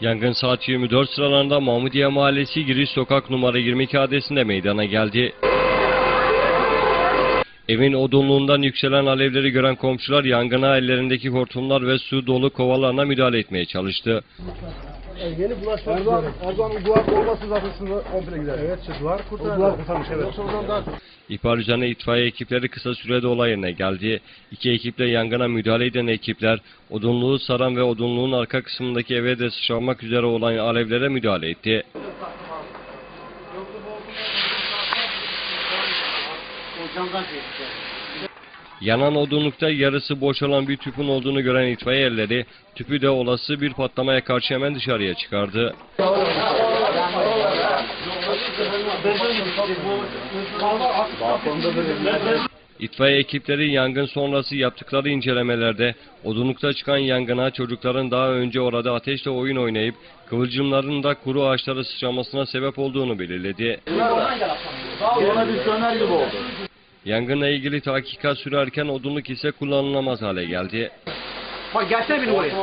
Yangın saat 24 sıralarında Mahmudiye Mahallesi giriş sokak numara 22 adresinde meydana geldi. Evin odunluğundan yükselen alevleri gören komşular yangına ellerindeki hortumlar ve su dolu kovalarla müdahale etmeye çalıştı. Yeni bulaşmak Erdoğan, üzere. Erdoğan'ın duvar olması zaten komple gider. Evet, duvar kurtardı. O duvar kurtarmış, evet. Yoksa oradan daha İhbar üzerine itfaiye ekipleri kısa sürede olay yerine geldi. İki ekiple yangına müdahale eden ekipler odunluğu saran ve odunluğun arka kısmındaki eve de sıçramak üzere olan alevlere müdahale etti. Yanan odunlukta yarısı boşalan bir tüpün olduğunu gören itfaiye erleri tüpü de olası bir patlamaya karşı hemen dışarıya çıkardı. İtfaiye ekipleri yangın sonrası yaptıkları incelemelerde odunlukta çıkan yangına çocukların daha önce orada ateşle oyun oynayıp kıvılcımların da kuru ağaçlara sıçramasına sebep olduğunu belirledi. Ona bir söner gibi oldu. Yangınla ilgili tahkikat sürerken odunluk ise kullanılamaz hale geldi. Bak gelsene benim oraya.